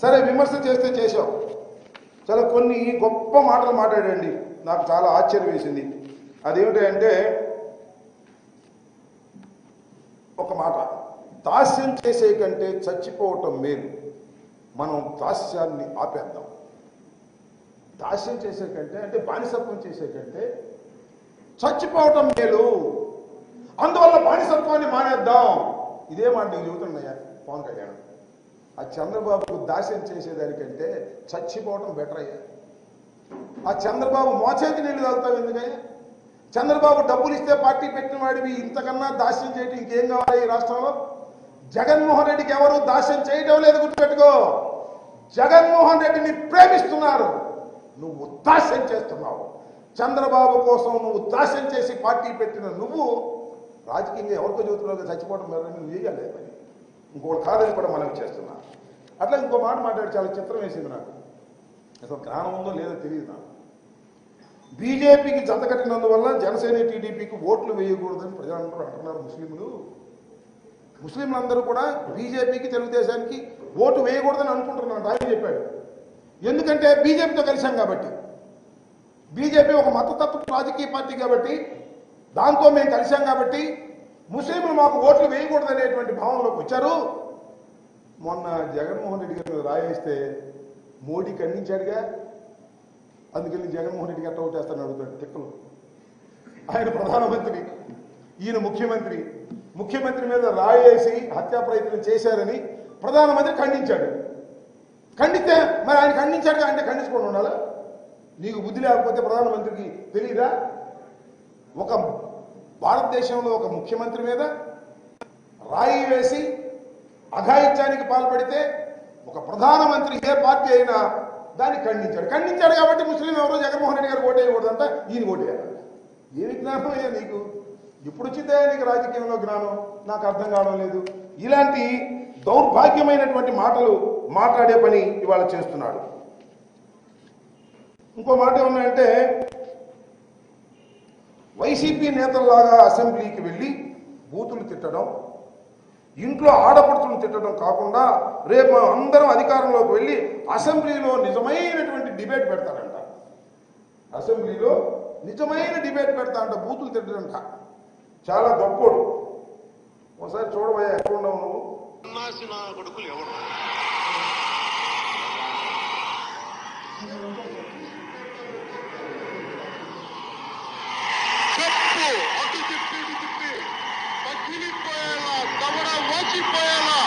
సరే విమర్శ చేస్తే చేశాం చాలా కొన్ని గొప్ప మాటలు మాట్లాడండి. నాకు చాలా ఆశ్చర్యం వేసింది. అదేమిటంటే ఒక మాట. దాస్యం చేసే కంటే చచ్చిపోవటం మేలు. మనం దాస్యాన్ని ఆపేద్దాం. దాస్యం చేసే కంటే అంటే బానిసత్వం చేసే కంటే చచ్చిపోవటం మేలు. అందువల్ల బానిసత్వాన్ని మానేద్దాం. ఇదే మాట నేను చెబుతున్నాయా పవన్ కళ్యాణ్. ఆ చంద్రబాబుకు దాస్యం చేసేదానికంటే చచ్చిపోవడం బెటర్ అయ్యా. ఆ చంద్రబాబు మోచేతి నీళ్ళు తాగుతావు ఎందుకయ్యా? చంద్రబాబు డబ్బులు ఇస్తే పార్టీ పెట్టిన వాడివి ఇంతకన్నా దాస్యం చేయటం ఇంకేం కావాలి ఈ రాష్ట్రంలో? జగన్మోహన్ రెడ్డికి ఎవరు దాస్యం చేయటం లేదు గుర్తుపెట్టుకో. జగన్మోహన్ రెడ్డిని ప్రేమిస్తున్నారు. నువ్వు దాస్యం చేస్తున్నావు. చంద్రబాబు కోసం నువ్వు దాస్యం చేసి పార్టీ పెట్టిన నువ్వు రాజకీయంగా ఎవరికో చదువుతున్నావు చచ్చిపోవడం మీద నువ్వు చేయాలి పని ఇంకోటి కాదని కూడా మనం చేస్తున్నా. అట్లా ఇంకో మాట మాట్లాడి చాలా చిత్రం వేసింది నాకు. అసలు జ్ఞానం ఉందో లేదో తెలియదు నాకు. బీజేపీకి జత కట్టినందువల్ల జనసేన టీడీపీకి ఓట్లు వేయకూడదని ప్రజలందరూ అంటున్నారు ముస్లింలు. ముస్లింలందరూ కూడా బీజేపీకి తెలుగుదేశానికి ఓటు వేయకూడదని అనుకుంటున్నాను ఆయన చెప్పాడు. ఎందుకంటే బీజేపీతో కలిశాం కాబట్టి. బీజేపీ ఒక మతతత్వ రాజకీయ పార్టీ కాబట్టి దాంతో మేము కలిశాం కాబట్టి ముస్లింలు మాకు ఓట్లు వేయకూడదనేటువంటి భావనలోకి వచ్చారు. మొన్న జగన్మోహన్ రెడ్డి గారు రాయేస్తే మోడీ ఖండించాడుగా. అందుకని జగన్మోహన్ రెడ్డి గారు అవుట్ చేస్తాను అడుగుతాడు తిక్కలు. ఆయన ప్రధానమంత్రి ఈయన ముఖ్యమంత్రి ముఖ్యమంత్రి మీద రాయేసి హత్యా ప్రయత్నం చేశారని ప్రధానమంత్రి ఖండించాడు. ఖండితే మరి ఆయన ఖండించాడు అంటే ఖండించుకొని ఉండాలా? నీకు బుద్ధి లేకపోతే ప్రధానమంత్రికి తెలియదా ఒక భారతదేశంలో ఒక ముఖ్యమంత్రి మీద రాయి వేసి అఘాయిత్యానికి పాల్పడితే ఒక ప్రధానమంత్రి ఏ పార్టీ అయినా దాన్ని ఖండించాడు. ఖండించాడు కాబట్టి ముస్లిం ఎవరో జగన్మోహన్ రెడ్డి గారు ఓటేయకూడదంట ఈయన ఓటేయాలంట ఏమి విజ్ఞానం అయ్యా నీకు? ఇప్పుడు వచ్చిందే నీకు రాజకీయంలో జ్ఞానం? నాకు అర్థం కావడం లేదు. ఇలాంటి దౌర్భాగ్యమైనటువంటి మాటలు మాట్లాడే పని ఇవాళ చేస్తున్నాడు. ఇంకో మాట ఏమన్నా అంటే వైసీపీ నేతల్లాగా అసెంబ్లీకి వెళ్ళి బూతులు తిట్టడం ఇంట్లో ఆడపడుతులు తిట్టడం కాకుండా రేపు అందరం అధికారంలోకి వెళ్ళి అసెంబ్లీలో నిజమైనటువంటి డిబేట్ పెడతారంట. అసెంబ్లీలో నిజమైన డిబేట్ పెడతారంట బూతులు తిట్టడంట. చాలా గొప్పోడు. ఒకసారి చూడబోయా ఎక్కడ ఉన్నావు నువ్వు? కొడుకులు ఎవరు చెప్పు అటు తిప్పి ఇటు తిప్పి పగిలిపోయేలా దవడ వాచిపోయేలా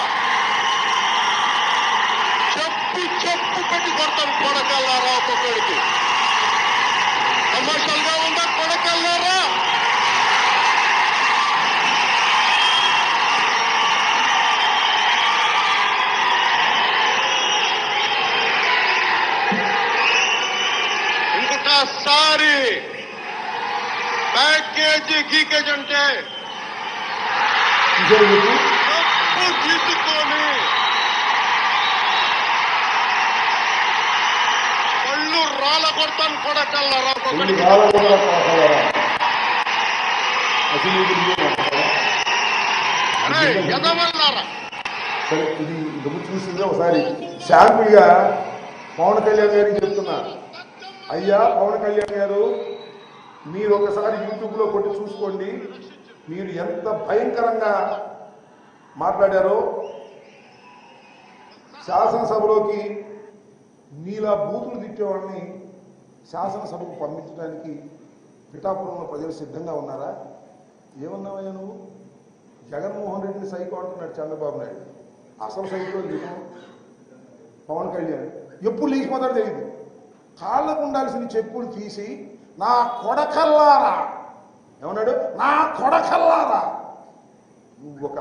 చెప్పు చెప్పు పెట్టి కొడతాం కొడకల్లారా ఒక్కొక్కడికి కమర్షియల్గా ఉందా కొడకల్లారా ఇంకొకసారి ప్యాకేజీ గీకేజ్ అంటే? తప్పు తీసుకొని పళ్ళు రాళ్ళ కొడతాను కావాలా? అరే, ఎదవల్లారా సరే ఇది ఇంతకు చూసిందే ఒకసారి శాంపుల్గా పవన్ కళ్యాణ్ గారికి చెప్తున్నా అయ్యా పవన్ కళ్యాణ్ గారు మీరు ఒకసారి యూట్యూబ్లో కొట్టి చూసుకోండి. మీరు ఎంత భయంకరంగా మాట్లాడారో శాసనసభలోకి మీలా బూతులు తిట్టేవాడిని శాసనసభకు పంపించడానికి పిఠాపురంలో ప్రజలు సిద్ధంగా ఉన్నారా? ఏమన్నావయ్యా నువ్వు? జగన్మోహన్ రెడ్డిని సైకో అంటున్నాడు చంద్రబాబు నాయుడు. అసలు సైకో జగన్ పవన్ కళ్యాణ్. ఎప్పుడు లేచిపోతాడో తెలియదు కాళ్ళకు ఉండాల్సిన చెప్పులు తీసి నా కొడకల్లారా. ఏమన్నాడు? నా కొడకల్లారా. నువ్వు ఒక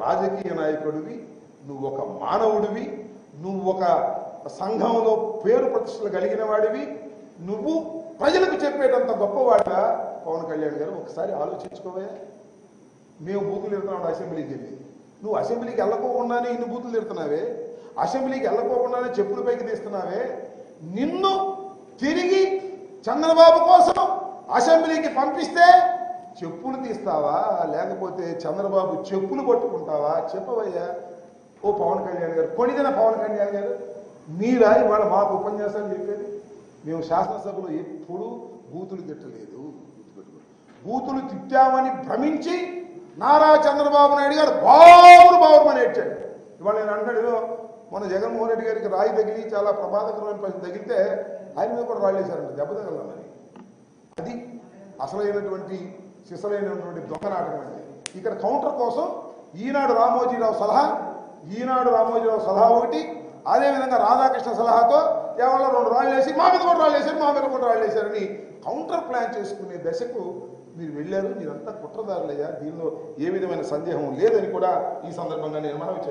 రాజకీయ నాయకుడివి నువ్వు ఒక మానవుడివి నువ్వు ఒక సంఘంలో పేరు ప్రతిష్టలు కలిగిన వాడివి నువ్వు ప్రజలకు చెప్పేటంత గొప్పవాడిగా పవన్ కళ్యాణ్ గారు ఒకసారి ఆలోచించుకోవా మేము బూతులు తిడుతున్నాం అసెంబ్లీకి వెళ్ళి. నువ్వు అసెంబ్లీకి వెళ్ళకోకుండానే ఇన్ని బూతులు తిడుతున్నావే? అసెంబ్లీకి వెళ్ళకోకుండానే చెప్పులు పైకి తీస్తున్నావే? నిన్ను తిరిగి చంద్రబాబు కోసం అసెంబ్లీకి పంపిస్తే చెప్పులు తీస్తావా? లేకపోతే చంద్రబాబు చెప్పులు పట్టుకుంటావా? చెప్పవయ్యా. ఓ పవన్ కళ్యాణ్ గారు కొనిదిన పవన్ కళ్యాణ్ గారు మీరా ఇవాళ మాకు ఉపన్యాసాలు చెప్పేది? మేము శాసనసభలో ఎప్పుడు బూతులు తిట్టలేదు. బూతులు తిట్టామని భ్రమించి నారా చంద్రబాబు నాయుడు గారు బావురు బావురు ఏడ్చాడు ఇవాళ నేను అంటాడు మన జగన్మోహన్ రెడ్డి గారికి రాయి తగిలి చాలా ప్రమాదకరమైన పరిస్థితి తగిలితే ఆయన మీద కూడా రాళ్ళు వేశారంట దెబ్బ తగలమని అది అసలైనటువంటి సిసలైనటువంటి దొంగ నాటకం అంటే ఇక్కడ కౌంటర్ కోసం ఈనాడు రామోజీరావు సలహా ఈనాడు రామోజీరావు సలహా ఒకటి అదేవిధంగా రాధాకృష్ణ సలహాతో కేవలం రెండు రాళ్ళు వేసి మా మీద కూడా రాళ్ళు వేశారు మా మీద కూడా రాళ్ళు వేశారని కౌంటర్ ప్లాన్ చేసుకునే దశకు మీరు వెళ్ళారు మీరంతా కుట్రదారులయ్యా దీనిలో ఏ విధమైన సందేహం లేదని కూడా ఈ సందర్భంగా నేను మనవి